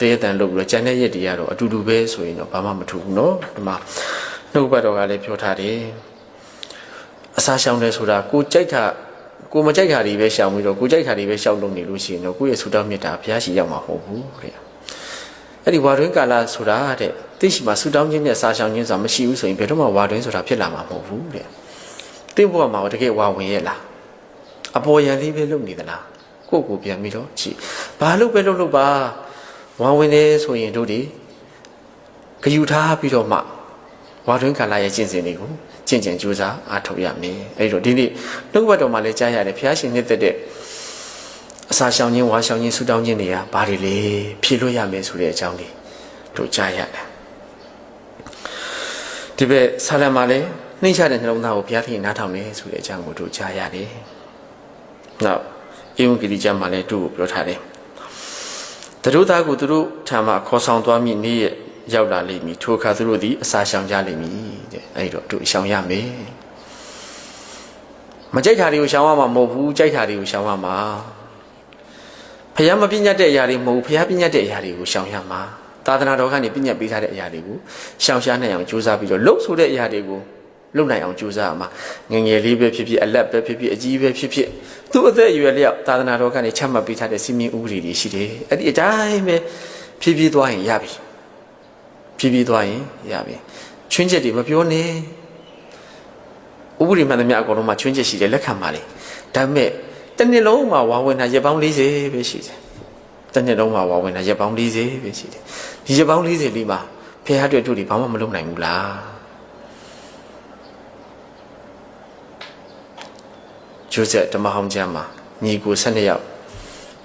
တရေတန်လုပ်ပြီးတော့ကျန်တဲ့ရက်တွေကတော့အတူတူပဲဆိုရင်တော့ဘာမှမထူဘူးเนาะဒီမှာနှုတ်ဘတ်တော်ကလည်းပြောထားတယ်အစာရှောင်တယ်ဆိုတာကိုကြိုက်တာကိုမကြိုက်တာတွေပဲရှောင်ပြီးတော့ကိုကြိုက်တာတွေပဲရှောက်လုပ်နေလို့ရှိရင်တော့ကိုယ့်ရဲ့ဆူတောင်းမြတ်တာဘုရားရှိရောက်မှာမဟုတ်ဘူးတဲ့အဲ့ဒီဝါတွင်းကာလဆိုတာတဲ့သိရှိမှာဆူတောင်းခြင်းနဲ့စာရှောင်ခြင်းဆိုတာမရှိဘူးဆိုရင်ဘယ်တော့မှဝါတွင်းဆိုတာဖြစ်လာမှာမဟုတ်ဘူးတဲ့သိဖို့မှာတကယ်ဝါဝင်ရဲ့လားအပေါ်ယံလေးပဲလုပ်နေသလားကိုယ့်ကိုပြန်ပြီးတော့ကြည့်ဘာလို့ပဲလုပ်လို့ပါ ဝါဝင်နေဆိုရင်တို့ဒီဂယူထားပြီးတော့မှဝါတွင်းကာလရဲ့ကျင့်စဉ်တွေကိုကျင့်ကြံကြိုးစားအားထုတ်ရမယ်အဲ့တော့ဒီနေ့နှုတ်ဘတ်တော်မှာလည်းကြားရတယ်ဘုရားရှင်နှစ်သက်တဲ့အစာရှောင်ခြင်းဝါရှောင်ခြင်းဆူတောင်းခြင်းတွေကဘာတွေလဲဖြည့်လို့ရမယ်ဆိုတဲ့အကြောင်းတွေတို့ကြားရတယ်ဒီဘက်ဆာလံမှာလည်းနှိမ့်ချတဲ့နှလုံးသားကိုဘုရားသခင်နားထောင်နေဆိုတဲ့အကြောင်းကိုတို့ကြားရတယ်နောက်ဧဝံဂေလိကျမ်းမှာလည်းတို့ကိုပြောထားတယ် သူတို့သားကိုသူတို့ထာမခေါ်ဆောင်သွားမည်နေ့ရက်ရောက်လာလိမ့်မည်ထိုအခါသူတို့သည်အစာရှောင်ကြလိမ့်မည်တဲ့အဲ့တော့တို့ရှောင်ရမယ်မကြိုက်တာတွေကိုရှောင်ရမှာမဟုတ်ဘူးကြိုက်တာတွေကိုရှောင်ရမှာဖះမပြညတ်တဲ့အရာတွေမဟုတ်ဘူးဖះပြညတ်တဲ့အရာတွေကိုရှောင်ရမှာသာသနာတော်ကနေပြညတ်ပေးထားတဲ့အရာတွေကိုရှောင်ရှားနိုင်အောင်ကြိုးစားပြီးတော့လှုပ်ဆိုတဲ့အရာတွေကို လုပ်နိုင်အောင်ကြိုးစားရမှာငယ်ငယ်လေးပဲဖြစ်ဖြစ်အလက်ပဲဖြစ်ဖြစ်အကြီးပဲဖြစ်ဖြစ်သူ့အသက်အရွယ်လျောက်သာသနာတော်ကနေချမှတ်ပေးထားတဲ့စီမင်းဥပဒေတွေရှိတယ်အဲ့ဒီအတိုင်းပဲဖြည်းဖြည်းသွားရင်ရပြီဖြည်းဖြည်းသွားရင်ရပြီချွင်းချက်တွေမပြောနဲ့ဥပဒေမှန်သမျှအကုန်လုံးမှာချွင်းချက်ရှိတယ်လက်ခံပါလေဒါပေမဲ့တစ်နှစ်လုံးမှာဝါဝင်တာရက်ပေါင်း40ပဲရှိတယ်တစ်နှစ်လုံးမှာဝါဝင်တာရက်ပေါင်း40ပဲရှိတယ်ဒီရက်ပေါင်း40လေးမှာဖះအတွက်တို့တွေဘာမှမလုပ်နိုင်ဘူးလား ဂျိုးဆက်ဓမ္မဟောင်းကျမ်းမှာညီကို12ယောက်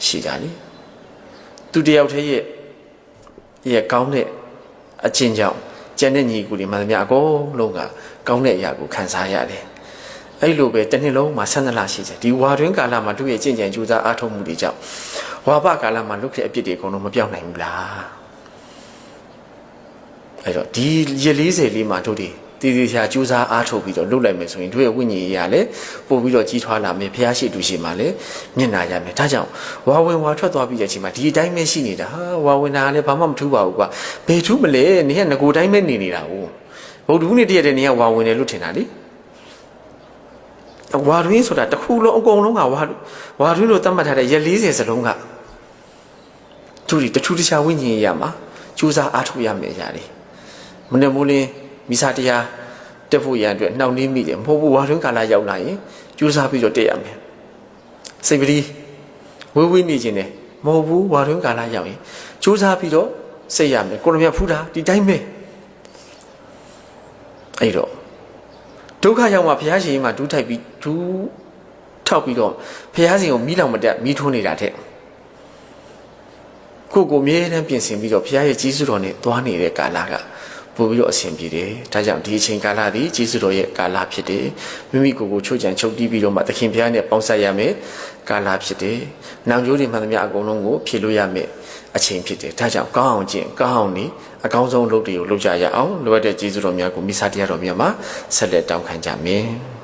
ရှိကြလေသူတယောက်တည်းရဲ့ရဲ့ကောင်းတဲ့အကျင့်ကြောင့်ကျန်တဲ့ညီကိုတွေမှန်သမျှအကုန်လုံးကကောင်းတဲ့အရာကိုခံစားရတယ်အဲ့လိုပဲတစ်နှစ်လုံးမှာဆန္ဒလာရှိတယ်ဒီဝါတွင်းကာလမှာသူ့ရဲ့ကျင့်ကြံကြိုးစားအားထုတ်မှုတွေကြောင့်ဝါပကာလမှာလုခဲ့အပြစ်တွေအကုန်လုံးမပြောင်းနိုင်ဘူးလားအဲ့တော့ဒီရ40လေးမှာတို့ဒီ တည်တည်ချာကြိုးစားအားထုတ်ပြီးတော့လုပ်လိုက်မယ်ဆိုရင်တို့ရဲ့ဝိညာဉ်ရေးရလည်းပို့ပြီးတော့ကြီးထွားလာမယ်ဖះရှိတူရှိမှလည်းမျက်နာရမယ်ဒါကြောင့်ဝါဝင်ဝါထွက်သွားပြီးတဲ့အချိန်မှာဒီအတိုင်းပဲရှိနေတာဟာဝါဝင်တာလည်းဘာမှမထူးပါဘူးကွာဘယ်ထူးမလဲနေကငကိုတိုင်းပဲနေနေတာဟုတ်ဗုဒ္ဓဦးနေ့တည့်တဲ့နေကဝါဝင်တယ်လို့ထင်တာလေဝါတွင်းဆိုတာတစ်ခုလုံးအကုန်လုံးကဝါဝါတွင်းလို့သတ်မှတ်ထားတဲ့ရက်40စလုံးကသူဒီတထူးတခြားဝိညာဉ်ရမှာကြိုးစားအားထုတ်ရမယ်ရတယ်မနေ့မိုးလင်း မိစာတရားတက်ဖို့ရန်အတွက်နှောင့်နှေးမိတယ်မဟုတ်ဘူးဝါတွင်းကာလရောက်လာရင်ကြိုးစားပြီးတော့တက်ရမယ်စိတ်ပတိဝေးဝေးနေခြင်းနဲ့မဟုတ်ဘူးဝါတွင်းကာလရောက်ရင်ကြိုးစားပြီးတော့စိတ်ရမယ်ကိုရမြဖူးတာဒီတိုင်းပဲအဲ့တော့ဒုက္ခရောက်မှဘုရားရှင်မှာဒူးထိုက်ပြီးဒူးထောက်ပြီးတော့ဘုရားရှင်ကိုမိလောင်မတက်မိထိုးနေတာတဲ့ကိုကိုမြဲတမ်းပြင်ဆင်ပြီးတော့ဘုရားရဲ့ကြီးစုတော်နဲ့သွားနေတဲ့ကာလက ပို့ပြီးတော့အဆင်ပြေတယ်။ဒါကြောင့်ဒီအချိန်ကာလသည်ကြီးစုတော်ရဲ့ကာလဖြစ်တယ်။မိမိကိုယ်ကိုချုပ်ကြံချုပ်တီးပြီးတော့မှသခင်ဘုရားနဲ့ပေါင်းဆက်ရမယ်ကာလဖြစ်တယ်။နောင်ကျိုးတွေမှန်သမျှအကုန်လုံးကိုဖြည့်လို့ရမယ်အချိန်ဖြစ်တယ်။ဒါကြောင့်ကောင်းအောင်ကျင့်ကောင်းအောင်နေအကောင်းဆုံးလုပ်တွေကိုလုပ်ကြရအောင်လိုအပ်တဲ့ကြီးစုတော်များကိုမိစားတရားတော်များမှာဆက်လက်တောင်းခံကြမယ်။